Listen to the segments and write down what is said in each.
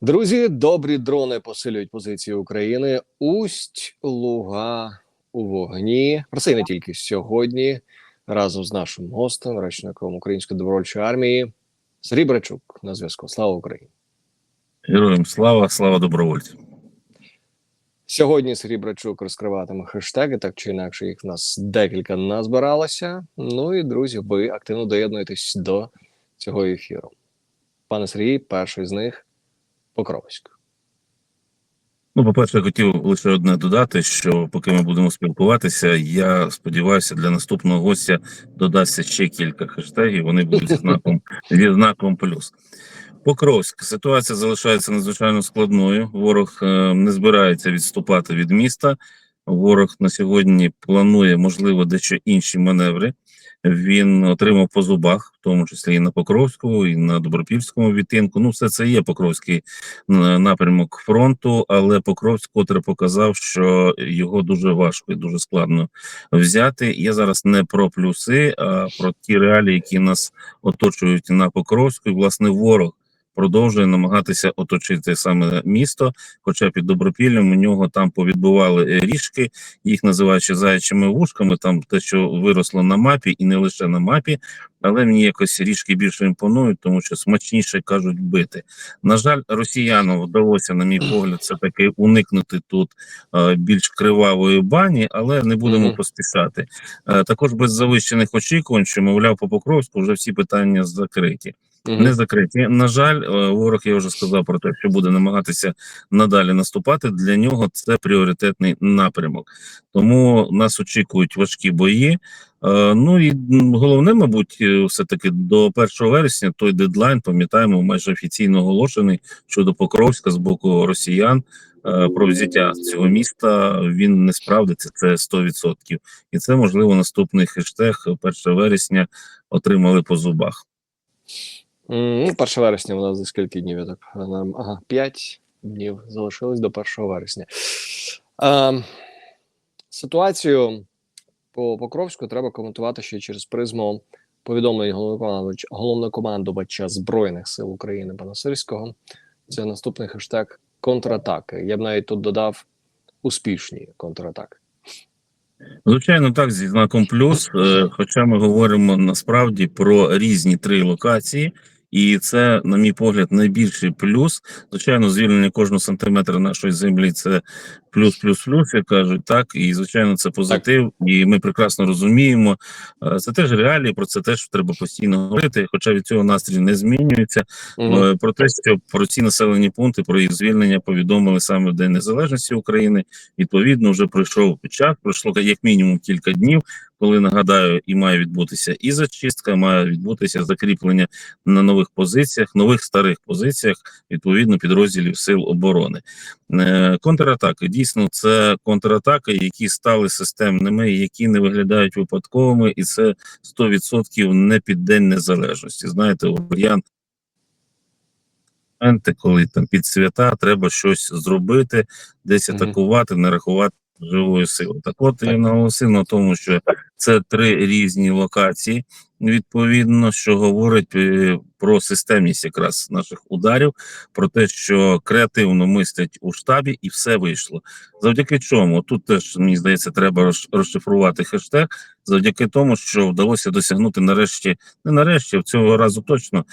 Друзі, добрі дрони посилюють позиції України. Усть Луга у вогні. Про це і не тільки сьогодні. Разом з нашим гостем, речником Української добровольчої армії Сергій Брачук на зв'язку. Слава Україні! Героям слава, слава добровольцям. Сьогодні Сергій Брачук розкриватиме хештеги, так чи інакше їх в нас декілька назбиралося. Ну і друзі, ви активно доєднуєтесь до цього ефіру. Пане Сергій, перший з них Покровськ. Ну, по-перше, я хотів лише одне додати: що поки ми будемо спілкуватися, я сподіваюся, для наступного гостя додасться ще кілька хештегів. Вони будуть знаком знаком плюс. Покровськ ситуація залишається надзвичайно складною. Ворог е, не збирається відступати від міста. Ворог на сьогодні планує, можливо, дещо інші маневри. Він отримав по зубах, в тому числі і на Покровському, і на Добропільському відтинку. Ну, все це є Покровський е, напрямок фронту, але Покровськ, котре показав, що його дуже важко і дуже складно взяти. Я зараз не про плюси, а про ті реалії, які нас оточують на Покровську. І, власне, ворог продовжує намагатися оточити саме місто. Хоча під добропіллям у нього там повідбували е, ріжки, їх називають ще заячими вушками. Там те, що виросло на мапі, і не лише на мапі. Але мені якось ріжки більше імпонують, тому що смачніше кажуть бити. На жаль, росіянам вдалося, на мій погляд, все таки уникнути тут е, більш кривавої бані, але не будемо Мгм. поспішати. Е, також без завищених очікувань, що мовляв, по Покровську вже всі питання закриті. Не закриті. На жаль, е, ворог я вже сказав про те, що буде намагатися надалі наступати. Для нього це пріоритетний напрямок. Тому нас очікують важкі бої. Е, Ну і головне, мабуть, е, все таки до 1 вересня той дедлайн, пам'ятаємо, майже офіційно оголошений щодо Покровська з боку росіян. Про взяття цього міста він не справдиться. Це 100%. І це можливо наступний хештег 1 вересня отримали по зубах. Ну, 1 вересня у нас за скільки днів? Я так нам- ага, 5 днів залишилось до 1 вересня. Ем, ситуацію по Покровську треба коментувати ще через призму повідомлень головнокомандувача Збройних сил України пана Сирського. Це наступний хештег контратаки. Я б навіть тут додав успішні контратаки. Звичайно, так, зі знаком плюс. Е, Хоча ми говоримо насправді про різні три локації, і це, на мій погляд, найбільший плюс. Звичайно, звільнення кожного сантиметра нашої землі це плюс, плюс, плюс, як кажуть, так. І звичайно, це позитив. І ми прекрасно розуміємо. е, Це теж реалії, про це теж треба постійно говорити. Хоча від цього настрій не змінюється. Е, Про те, що про ці населені пункти, про їх звільнення повідомили саме в День Незалежності України. Відповідно, вже пройшов час, пройшло як мінімум кілька днів, коли нагадаю, і має відбутися і зачистка, має відбутися закріплення на нових позиціях, нових старих позиціях, відповідно, підрозділів сил оборони. Е, Контратаки дійсно це контратаки, які стали системними, які не виглядають випадковими, і це 100% не під день незалежності. Знаєте, варіант моменти, коли там під свята треба щось зробити, десь атакувати, не рахувати живою силою. Так от я наголосив на тому, що це три різні локації, відповідно, що говорить е, про системність якраз наших ударів, про те, що креативно мислять у штабі, і все вийшло. Завдяки чому тут теж мені здається, треба розшифрувати хештег. Завдяки тому, що вдалося досягнути нарешті, не нарешті, в цього разу точно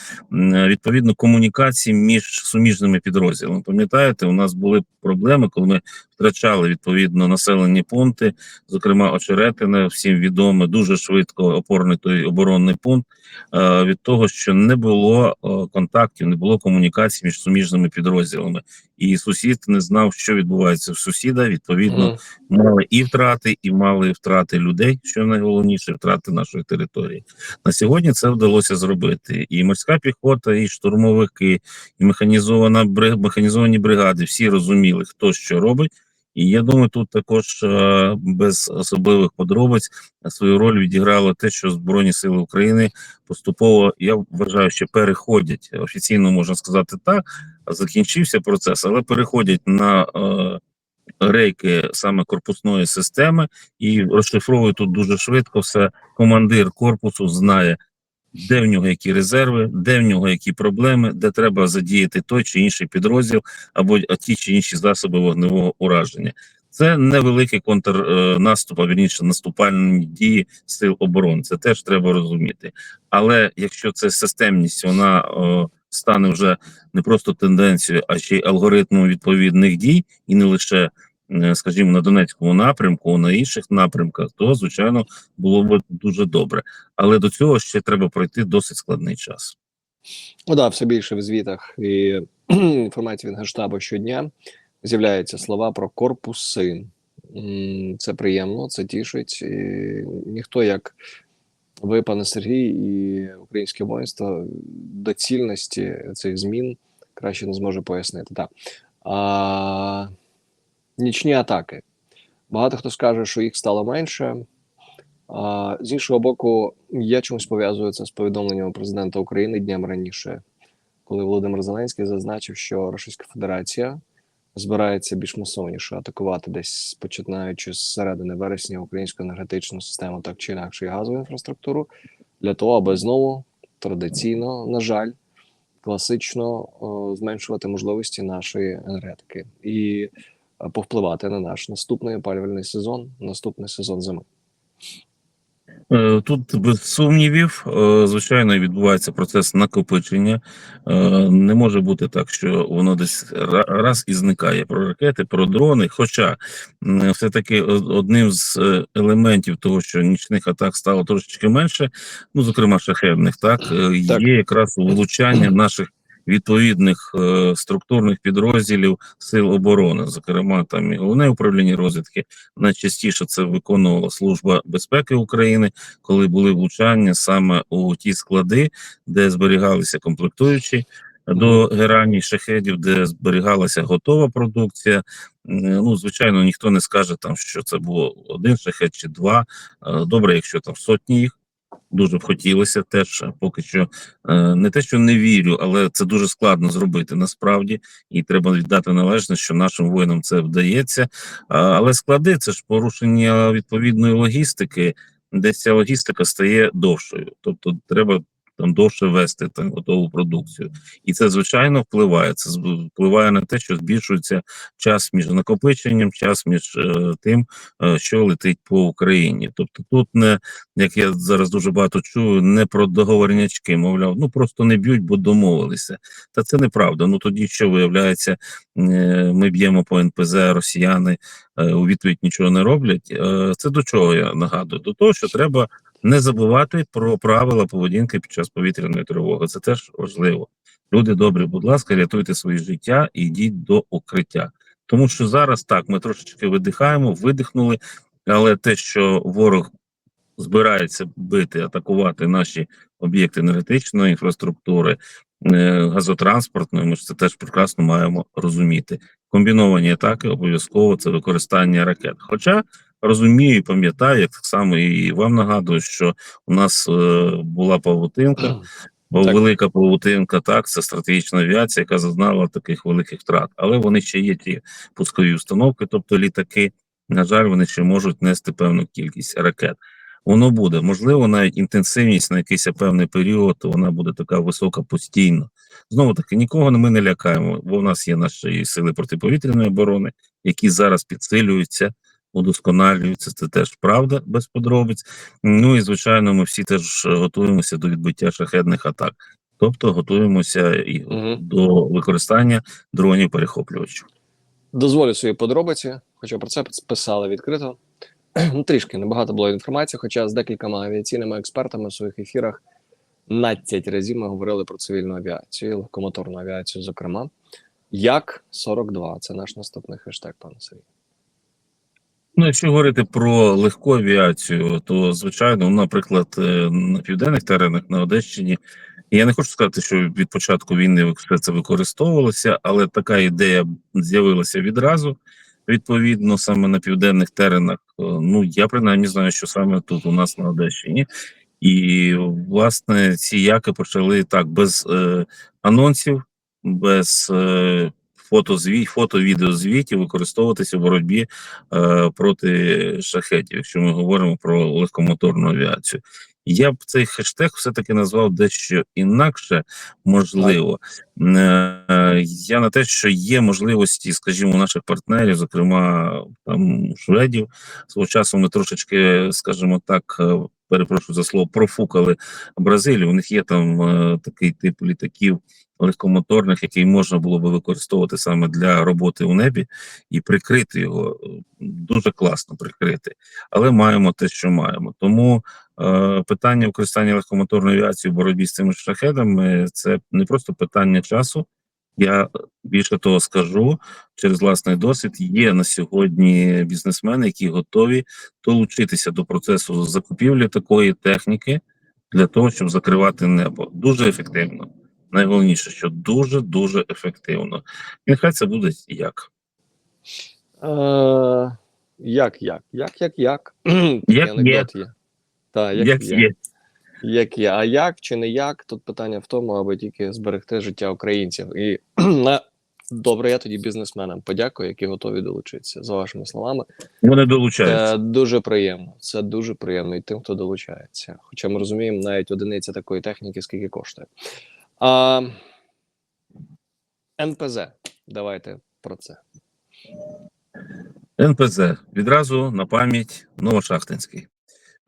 відповідно комунікації між суміжними підрозділами. Пам'ятаєте, у нас були проблеми, коли ми втрачали відповідно населені пункти, зокрема очеретине, всім відоме, дуже швидко опорний той оборонний пункт. е, Від того, що не було е, контактів, не було комунікації між суміжними підрозділами, і сусід не знав, що відбувається в сусіда. Відповідно, Мгм. мали і втрати, і мали втрати людей, що найголовніше, втрати нашої території. На сьогодні це вдалося зробити. І морська піхота, і штурмовики, і механізована механізовані бригади. Всі розуміли, хто що робить. І я думаю, тут також е, без особливих подробиць свою роль відіграло те, що Збройні Сили України поступово, я вважаю, що переходять офіційно можна сказати так. Закінчився процес, але переходять на е, рейки саме корпусної системи і розшифровують тут дуже швидко все. Командир корпусу знає, де в нього які резерви, де в нього які проблеми, де треба задіяти той чи інший підрозділ або ті чи інші засоби вогневого ураження. Це невеликий контрнаступ, а вірніше наступальні дії сил оборони. Це теж треба розуміти. Але якщо це системність, вона е, стане вже не просто тенденцією, а ще й алгоритмом відповідних дій, і не лише, е, скажімо, на Донецькому напрямку, на інших напрямках, то звичайно було б дуже добре. Але до цього ще треба пройти досить складний час. Ну да, все більше в звітах і інформації від Генштабу щодня з'являються слова про корпуси. Це приємно, це тішить. І ніхто, як ви, пане Сергій, і українське воїнство доцільності цих змін краще не зможе пояснити. Так. А, нічні атаки. Багато хто скаже, що їх стало менше. А, з іншого боку, я чомусь пов'язую це з повідомленням президента України днем раніше, коли Володимир Зеленський зазначив, що Російська Федерація збирається більш масовніше атакувати десь починаючи з середини вересня українську енергетичну систему, так чи інакше і газову інфраструктуру, для того, аби знову традиційно, на жаль, класично о, зменшувати можливості нашої енергетики і повпливати на наш наступний опалювальний сезон, наступний сезон зими. Е, Тут без сумнівів, е, звичайно, відбувається процес накопичення. Е, Не може бути так, що воно десь ра- раз і зникає про ракети, про дрони. Хоча все-таки одним з е, елементів того, що нічних атак стало трошечки менше, ну зокрема шахедних, так, е, Так. є якраз влучання наших. Відповідних е, структурних підрозділів сил оборони, зокрема там і головне управління розвідки, найчастіше це виконувала служба безпеки України, коли були влучання саме у ті склади, де зберігалися комплектуючі до гераній шахедів, де зберігалася готова продукція. Ну, звичайно, ніхто не скаже там, що це було один шахет чи два. Е, Добре, якщо там сотні їх. Дуже б хотілося теж поки що е, не те, що не вірю, але це дуже складно зробити насправді, і треба віддати належне, що нашим воїнам це вдається. Але склади це ж порушення відповідної логістики, десь ця логістика стає довшою. Тобто треба там довше вести там готову продукцію. І це звичайно впливає. Це впливає на те, що збільшується час між накопиченням, час між е, тим, е, що летить по Україні. Тобто тут не як я зараз дуже багато чую, не про договорнячки, мовляв, ну просто не б'ють, бо домовилися. Та це неправда. Ну тоді що виявляється, е, ми б'ємо по НПЗ, росіяни е, у відповідь нічого не роблять. Е, Це до чого я нагадую? До того, що треба не забувати про правила поведінки під час повітряної тривоги. Це теж важливо. Люди добрі, будь ласка, рятуйте своє життя і йдіть до укриття. Тому що зараз так ми трошечки видихаємо, видихнули, але те, що ворог збирається бити, атакувати наші об'єкти енергетичної інфраструктури, е, газотранспортної, ми ж це теж прекрасно маємо розуміти. Комбіновані атаки обов'язково це використання ракет. Хоча розумію і пам'ятаю, як так само і вам нагадую, що у нас е, була павутинка. Бо Так. велика павутинка, так, це стратегічна авіація, яка зазнала таких великих втрат. Але вони ще є ті пускові установки, тобто літаки. На жаль, вони ще можуть нести певну кількість ракет. Воно буде можливо, навіть інтенсивність на якийсь певний період вона буде така висока постійно. Знову таки, нікого ми не лякаємо, бо в нас є наші сили протиповітряної оборони, які зараз підсилюються, удосконалюються. Це теж правда без подробиць. Ну і звичайно, ми всі теж готуємося до відбиття шахедних атак, тобто готуємося і Мгм. до використання дронів перехоплювачів. Дозволю свої подробиці, хоча про це писали відкрито. Ну, трішки небагато було інформації, хоча з декількома авіаційними експертами в своїх ефірах 15 разів ми говорили про цивільну авіацію, легкомоторну авіацію, зокрема. Як 42 це наш наступний хештег, пане Сергій. Ну, якщо говорити про легку авіацію, то звичайно, ну, наприклад, е, на південних теренах на Одещині. Я не хочу сказати, що від початку війни все це використовувалося, але така ідея з'явилася відразу. Відповідно, саме на південних теренах. е, Ну я принаймні знаю, що саме тут у нас на Одещині. І власне ці яки почали так без е, анонсів, без е, фотозвіт, фото-відеозвітів використовуватися в боротьбі е, проти шахетів, якщо ми говоримо про легкомоторну авіацію. Я б цей хештег все-таки назвав дещо інакше, можливо. Е, Я на те, що є можливості, скажімо, у наших партнерів, зокрема там шведів, свого часу вони трошечки, скажімо так, е, перепрошую за слово, профукали Бразилію. У них є там е, такий тип літаків легкомоторних, який можна було би використовувати саме для роботи у небі і прикрити його е, дуже класно прикрити. Але маємо те, що маємо. Тому е, питання використання легкомоторної авіації в боротьбі з цими шахедами це не просто питання часу. Я більше того скажу через власний досвід. Є на сьогодні бізнесмени, які готові долучитися до процесу закупівлі такої техніки для того, щоб закривати небо. Дуже ефективно. Найголовніше, що дуже дуже ефективно. І нехай це буде як. Е, як, як? Як, як, як? Як. Так, як, Як є. Як є. А як чи не як? Тут питання в тому, аби тільки зберегти життя українців. І на добре, я тоді бізнесменам подякую, які готові долучитися. За вашими словами, Вони долучаються. це дуже приємно. Це дуже приємно і тим, хто долучається. Хоча ми розуміємо, навіть одиниця такої техніки, скільки коштує. А, НПЗ. Давайте про це. НПЗ відразу на пам'ять Новошахтинський.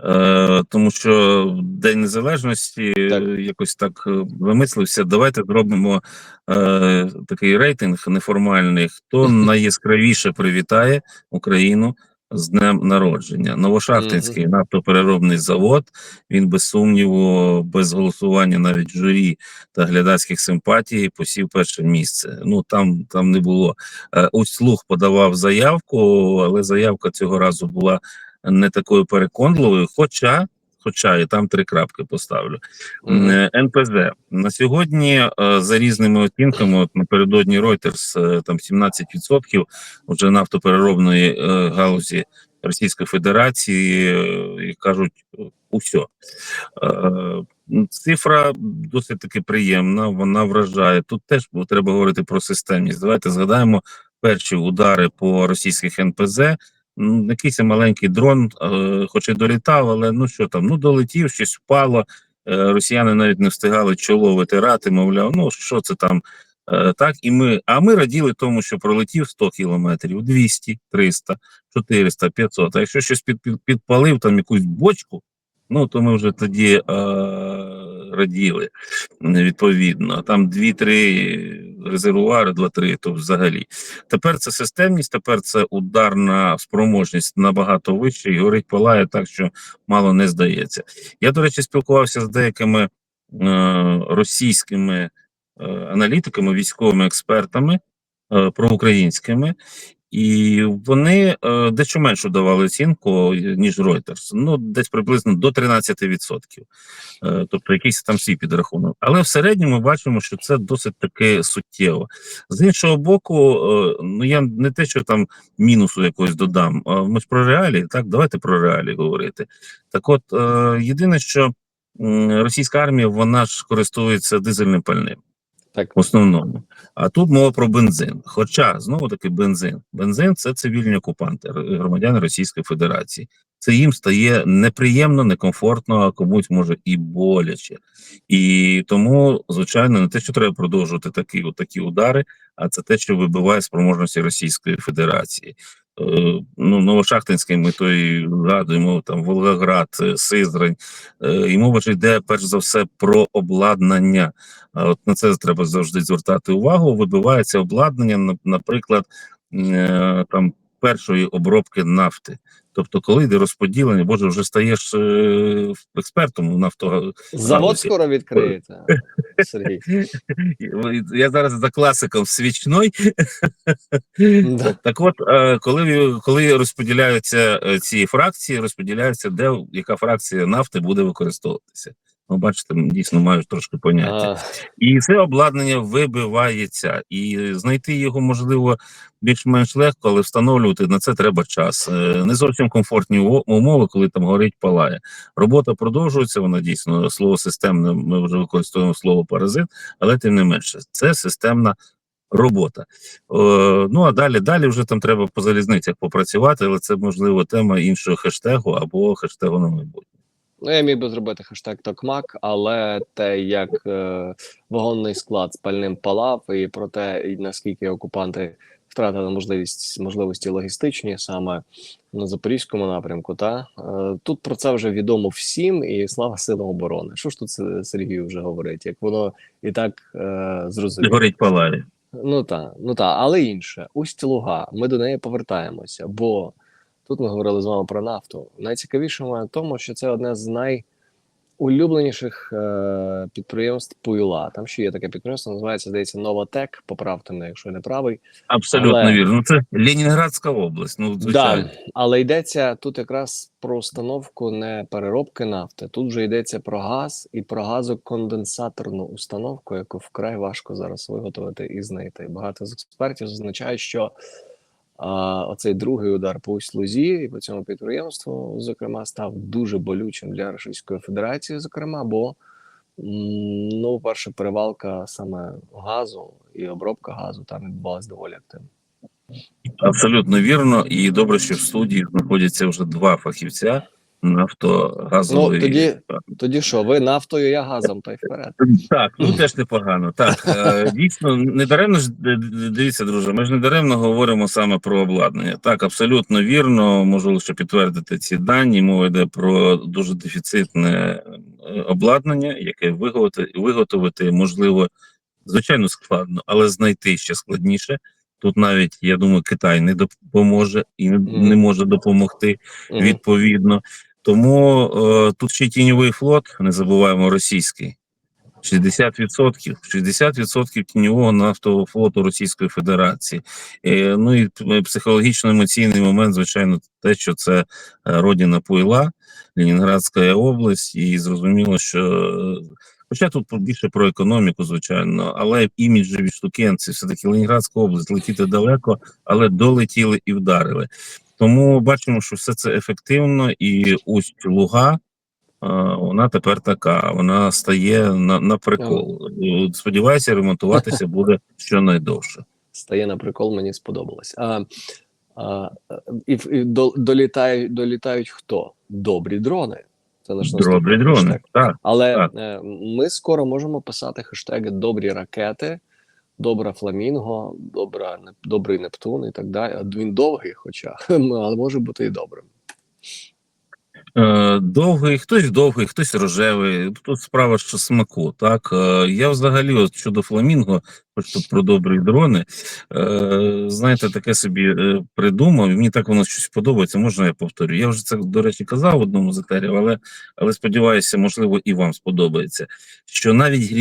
Е, тому що День Незалежності Так. е, якось так е, вимислився. Давайте зробимо е, такий рейтинг неформальний. Хто найяскравіше привітає Україну з днем народження? Новошахтинський нафтопереробний завод. Він без сумніву, без голосування навіть журі та глядацьких симпатій посів перше місце. Ну там, там не було. Е, Ось слух подавав заявку, але заявка цього разу була не такою переконливою. Хоча, хоча і там три крапки поставлю. Мгм. Е, НПЗ на сьогодні е, за різними оцінками, от напередодні Reuters, е, там 17% вже нафтопереробної галузі Російської Федерації і кажуть е, усьо. Е, Цифра досить таки приємна, вона вражає. Тут теж треба говорити про системність. Давайте згадаємо перші удари по російських НПЗ. Якийсь маленький дрон, е, хоч і долітав, але ну що там, ну долетів, щось впало. Е, росіяни навіть не встигали чоло витирати, мовляв, ну що це там. Е, так, і ми, а ми раділи тому, що пролетів 100 кілометрів, 200, 300, 400, 500. А якщо щось під, підпалив там якусь бочку, ну то ми вже тоді е, раділи відповідно. Там 2-3 резервуари, 2-3, то взагалі. Тепер це системність, тепер це ударна спроможність набагато вища і горить палає так, що мало не здається. Я, до речі, спілкувався з деякими е, російськими е, аналітиками, військовими експертами е, проукраїнськими, і вони е, дещо меншу давали оцінку, ніж Reuters. Ну, десь приблизно до 13%. Е, тобто якийсь там свій підрахунок. Але в середньому ми бачимо, що це досить таки суттєво. З іншого боку, е, ну я не те, що там мінусу якогось додам. а Ми ж про реалії, так давайте про реалії говорити. Так, от е, єдине, що м, російська армія вона ж користується дизельним пальним. Так. В основному. А тут мова про бензин. Хоча знову таки бензин. Бензин це цивільні окупанти, громадяни Російської Федерації. Це їм стає неприємно, некомфортно, а комусь може і боляче. І тому, звичайно, не те, що треба продовжувати такі, такі удари, а це те, що вибиває спроможності Російської Федерації. Е, ну, Новошахтинський ми то згадуємо, там Волгоград, е, Сизрань. Е, і мова ж йде перш за все про обладнання. А от на це треба завжди звертати увагу. Вибивається обладнання, наприклад, там першої обробки нафти. Тобто, коли йде розподілення, боже, вже стаєш е, експертом у нафто. Завод скоро відкриється, Сергій. Я зараз за класиком свічной. Да. Так от, е, коли, коли розподіляються е, ці фракції, розподіляються, де яка фракція нафти буде використовуватися. Ну, бачите, дійсно мають трошки поняття. А, І це обладнання вибивається, і знайти його можливо більш-менш легко, але встановлювати на це треба час. Е, Не зовсім комфортні умови, коли там горить палає. Робота продовжується. Вона дійсно слово системне. Ми вже використовуємо слово паразит, але тим не менше, це системна робота. Е, ну а далі, далі вже там треба по залізницях попрацювати, але це можливо тема іншого хештегу або хештегу на майбутнє. Ну, я міг би зробити хештег Токмак, але те, як е, вагонний склад з пальним палав, і про те, наскільки окупанти втратили можливість можливості логістичні саме на запорізькому напрямку. Та е, тут про це вже відомо всім, і слава силам оборони. Що ж тут Се- Сергій вже говорить? Як воно і так е, зрозуміло. Горить палає. Ну так, ну так, але інше. Усть Луга. Ми до неї повертаємося, бо тут ми говорили з вами про нафту. Найцікавіше в тому, що це одне з найулюбленіших е, підприємств Пуйла. Там ще є таке підприємство, називається, здається, Новотек. Поправте мене, якщо я не правий. Абсолютно Але- вірно. Ну, це Ленінградська область. Ну, звичайно. Да, але йдеться тут якраз про установку не переробки нафти. Тут вже йдеться про газ і про газоконденсаторну установку, яку вкрай важко зараз виготовити і знайти. Багато з експертів зазначають, що а, оцей другий удар по Усть-Лузі і по цьому підприємству, зокрема, став дуже болючим для Російської Федерації, зокрема, бо ну, перша перевалка саме газу і обробка газу там відбувалася доволі активно. Абсолютно вірно. І добре, що в студії знаходяться вже два фахівця нафтогазової. Ну, тоді- Тоді що, ви нафтою, я газом, та й вперед. Так, ну теж непогано. Так, е, дійсно, не даремно ж дивіться, друже. Ми ж не даремно говоримо саме про обладнання. Так, абсолютно вірно. Можу лише підтвердити ці дані. Мова йде про дуже дефіцитне е, обладнання, яке виготовити, виготовити можливо звичайно складно, але знайти ще складніше. Тут навіть я думаю, Китай не допоможе і не, може допомогти відповідно. Тому е, тут ще тіньовий флот, не забуваємо російський. 60%, 60% тіньового нафтового флоту Російської Федерації. Е, ну і психологічно-емоційний момент, звичайно, те, що це е, родина Пуйла, Ленінградська область, і зрозуміло, що. е, Хоча тут більше про економіку, звичайно, але іміджеві штукенці, все-таки Ленінградська область летіти далеко, але долетіли і вдарили. Тому бачимо, що все це ефективно, і усть луга. Вона тепер така, вона стає на, на прикол. Сподіваюся, ремонтуватися буде щонайдовше. Стає на прикол, мені сподобалось. А, а, і, і до, долітають, долітають хто? Добрі дрони. Це наш Добрі дрони. хештег. Так, Але Так. е, ми скоро можемо писати хештеги добрі ракети, добра фламінго, добра, добрий Нептун і так далі. Він довгий, хоча, але може бути і добрим. Е, довгий, хтось довгий, хтось рожевий. Тут справа що смаку. Так Е, я взагалі, от щодо фламінго, хоч тут про добрі дрони, е, знаєте, таке собі придумав. Мені так воно щось подобається. Можна я повторю. Я вже це до речі казав одному з етерів, але, але сподіваюся, можливо, і вам сподобається. Що навіть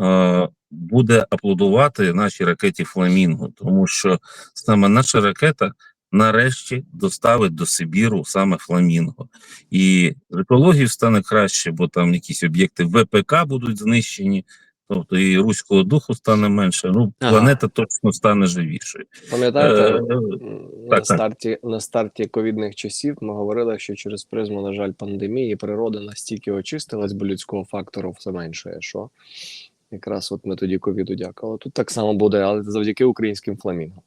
е, буде аплодувати нашій ракеті Фламінго, тому що саме наша ракета нарешті доставить до Сибіру саме Фламінго. І з стане краще, бо там якісь об'єкти ВПК будуть знищені, тобто і руського духу стане менше. Ну, Ага. планета точно стане живішою. Пам'ятаєте, Е, на так, так. старті на старті ковідних часів ми говорили, що через призму, на жаль, пандемії природа настільки очистилась, бо людського фактору все менше. Що якраз от ми тоді ковіду дякували. Тут так само буде, але завдяки українським фламінгам.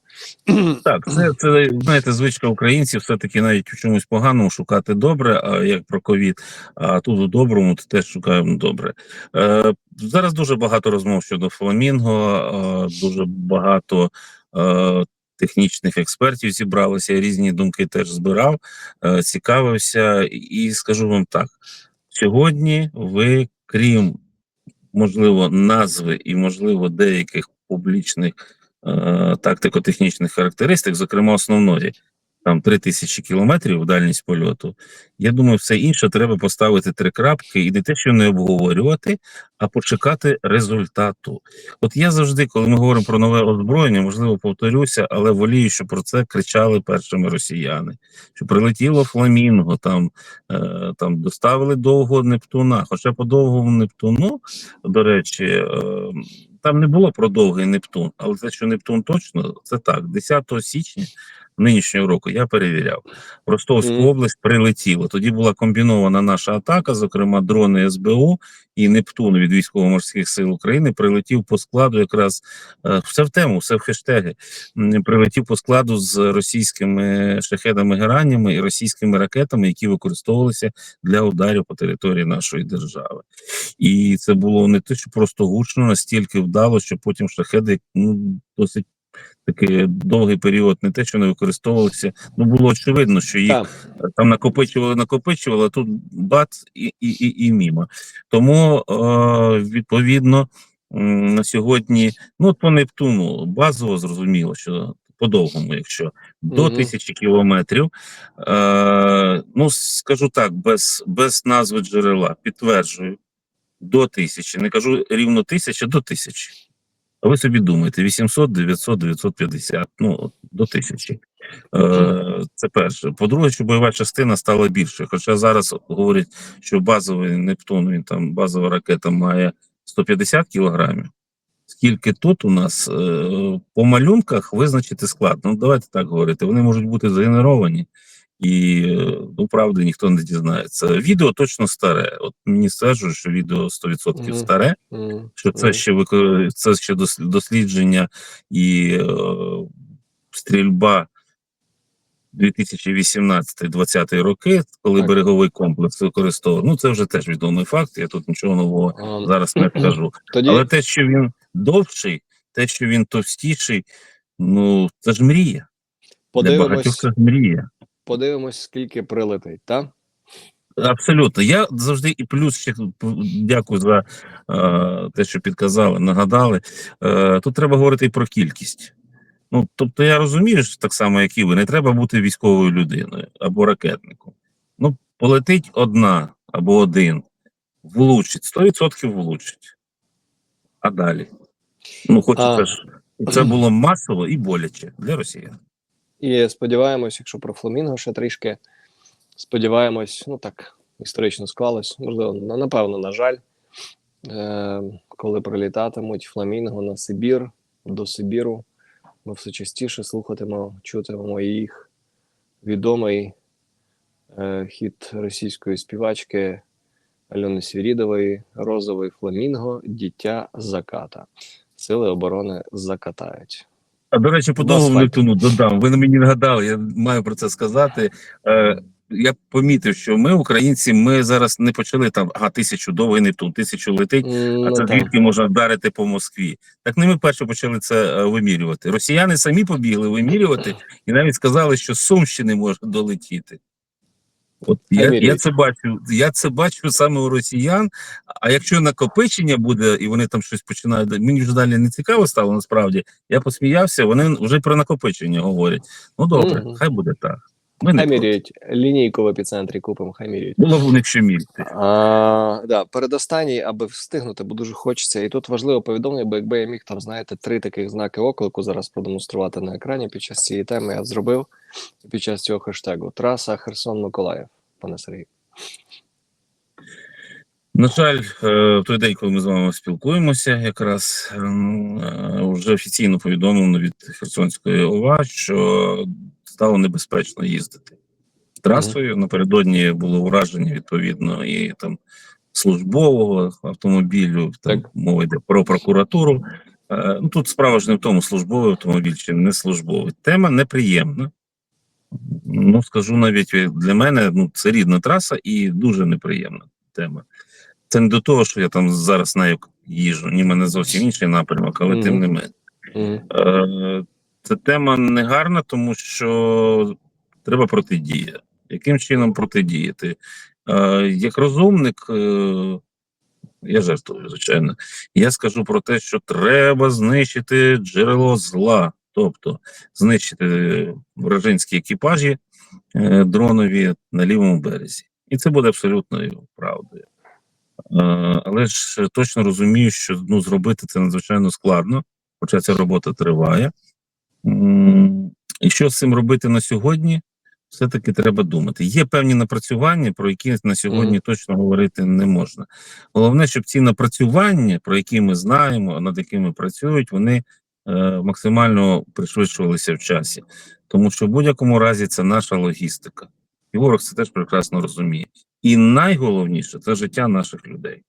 Так, це, це знаєте, звичка українців, все-таки навіть у чомусь поганому шукати добре, а як про ковід. А тут у доброму то теж шукаємо добре. Е, зараз дуже багато розмов щодо фламінго, е, дуже багато е, технічних експертів зібралося, різні думки теж збирав, е, цікавився, і скажу вам так: сьогодні ви, крім можливо, назви і можливо деяких публічних е, тактико-технічних характеристик, зокрема основної, там 3000 кілометрів дальність польоту. Я думаю, все інше треба поставити три крапки і не те, що не обговорювати, а почекати результату. От я завжди, коли ми говоримо про нове озброєння, можливо, повторюся, але волію, що про це кричали першими росіяни. Що прилетіло фламінго, там, е, там доставили довго Нептуна. Хоча по довгому Нептуну, до речі, е, там не було про довгий Нептун, але те, що Нептун точно, це так. 10 січня нинішнього року. Я перевіряв. В Ростовську Мгм. область прилетіло. Тоді була комбінована наша атака, зокрема дрони СБУ і Нептун від військово-морських сил України прилетів по складу, якраз е, все в тему, все в хештеги. Прилетів по складу з російськими шахедами геранями і російськими ракетами, які використовувалися для ударів по території нашої держави. І це було не те, що просто гучно, настільки вдало, що потім шахеди ну, досить такий довгий період не те, що не використовувалися. Ну було очевидно, що їх Так. там накопичували, накопичували, а тут бац і, і, і, і мімо. Тому е, відповідно на сьогодні, ну от по Нептуну базово зрозуміло, що по-довгому, якщо до Мгм. тисячі кілометрів, е, ну скажу так, без, без назви джерела, підтверджую, до тисячі, не кажу рівно тисяча, до тисячі. А ви собі думаєте, 800, 900, 950, ну, до тисячі. Е, це перше. По-друге, що бойова частина стала більшою. Хоча зараз говорять, що базовий Нептун, він там базова ракета має 150 кілограмів. Скільки тут у нас е, по малюнках визначити складно. Ну, давайте так говорити. Вони можуть бути згенеровані, і ну, правди ніхто не дізнається. Відео точно старе. От мені стверджують, що відео 100% Мгм. старе що це ще вико- це ще дос- дослідження і е, стрільба 2018-2020 роки, коли Так. береговий комплекс використовував. Ну це вже теж відомий факт. Я тут нічого нового а, зараз не скажу. Тоді Але те, що він довший, те, що він товстіший, ну це ж мрія. Для багатьох це ж мрія. Подивимось, скільки прилетить, так? Абсолютно. Я завжди і плюс ще дякую за е, те, що підказали, нагадали. Е, тут треба говорити і про кількість. Ну, тобто, я розумію, що так само, як і ви, не треба бути військовою людиною або ракетником. Ну, полетить одна або один, влучить, 100% влучить. А далі. Ну, хочеться А. ж, це було масово і боляче для росіян. І сподіваємось, якщо про Фламінго ще трішки, сподіваємось, ну так історично склалось, можливо, напевно, на жаль, е, коли прилітатимуть Фламінго на Сибір, до Сибіру, ми все частіше слухатимемо, чутимемо їх відомий е, хіт російської співачки Альони Свірідової Розовий фламінго, дитя заката. Сили оборони закатають. А до речі, по довгому. Нептуну додам. Ви на мені нагадали, я маю про це сказати. Е, я помітив, що ми, українці, ми зараз не почали там ага, тисячу довгий Нептун, тисячу летить, а Ну, це звідки можна вдарити по Москві. Так не ми перше почали це е, вимірювати. Росіяни самі побігли вимірювати і навіть сказали, що з Сумщини може долетіти. От я, я це бачу. Я це бачу саме у росіян. А якщо накопичення буде, і вони там щось починають, мені вже далі не цікаво стало. Насправді я посміявся. Вони вже про накопичення говорять. Ну добре, Мгм. хай буде так. Ми не Хай міряють. Лінійку в епіцентрі купимо, хай міряють. було б них міряти. А, да, передостанній, аби встигнути, бо дуже хочеться. І тут важливе повідомлення, бо якби я міг там, знаєте, три таких знаки оклику зараз продемонструвати на екрані під час цієї теми, я зробив під час цього хештегу. Траса Херсон Миколаїв, пане Сергію. На жаль, е, в той день, коли ми з вами спілкуємося, якраз ем, е, вже офіційно повідомлено від Херсонської ОВА, що стало небезпечно їздити трасою. Напередодні було ураження відповідно і там службового автомобілю. Там Так. мова йде про прокуратуру. Е, Ну тут справа ж не в тому, службовий автомобіль чи не службовий. Тема неприємна. Ну скажу навіть для мене, ну це рідна траса і дуже неприємна тема. Це не до того, що я там зараз нею їжджу, ні мене зовсім інший напрямок, але Мгм. тим не менше. Мгм. Е, Це тема не гарна, тому що треба протидія. Яким чином протидіяти? Е, Як розумник, е, я жартую, звичайно. Я скажу про те, що треба знищити джерело зла, тобто знищити вражинські екіпажі е, дронові на лівому березі. І це буде абсолютною правдою. Е, Але ж точно розумію, що ну, зробити це надзвичайно складно, хоча ця робота триває. І що з цим робити на сьогодні? Все-таки треба думати. Є певні напрацювання, про які на сьогодні точно говорити не можна. Головне, щоб ці напрацювання, про які ми знаємо, над якими працюють, вони е, максимально пришвидшувалися в часі, тому що в будь-якому разі це наша логістика. І ворог це теж прекрасно розуміє. І найголовніше це життя наших людей.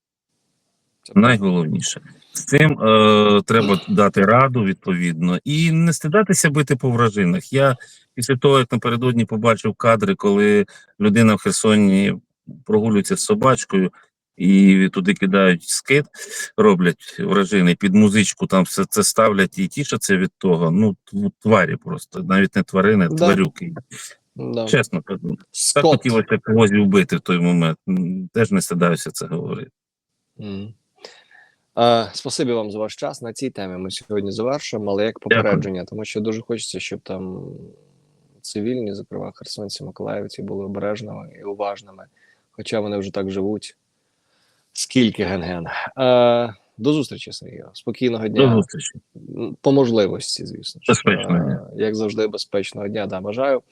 Найголовніше. З цим е, треба дати раду відповідно і не стидатися бити по вражинах. Я після того, як напередодні побачив кадри, коли людина в Херсоні прогулюється з собачкою і туди кидають скид, роблять вражини під музичку, там все це ставлять і тішаться від того. Ну, тварі просто, навіть не тварини, Да. тварюки. Да. Чесно кажу. Так хотілося когось вбити в той момент. Теж не стидаюся це говорити. Мгм. Е, спасибі вам за ваш час. На цій темі ми сьогодні завершуємо, але як попередження, тому що дуже хочеться, щоб там цивільні, зокрема херсонці, миколаївці, були обережними і уважними, хоча вони вже так живуть. Скільки ген-ген. Е, до зустрічі, Сергію. Спокійного До дня. зустрічі. По можливості, звісно. Безпечного Е, дня. Як завжди, безпечного дня. Да, бажаю.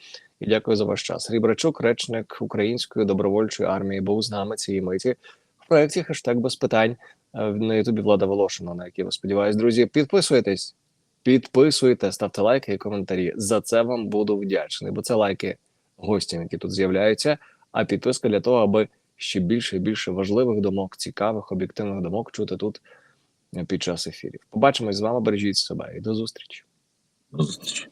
І дякую за ваш час. Сергій Брачук, речник Української добровольчої армії, був з нами цієї миті в проєкті хештег без питань е, на Ютубі Влада Волошина, на який ви сподіваюсь, друзі. Підписуйтесь, підписуйте, ставте лайки і коментарі. За це вам буду вдячний, бо це лайки гостям, які тут з'являються. А підписка для того, аби ще більше і більше важливих думок, цікавих, об'єктивних думок чути тут е, під час ефірів. Побачимось з вами. Бережіть себе і до зустрічі. До зустрічі.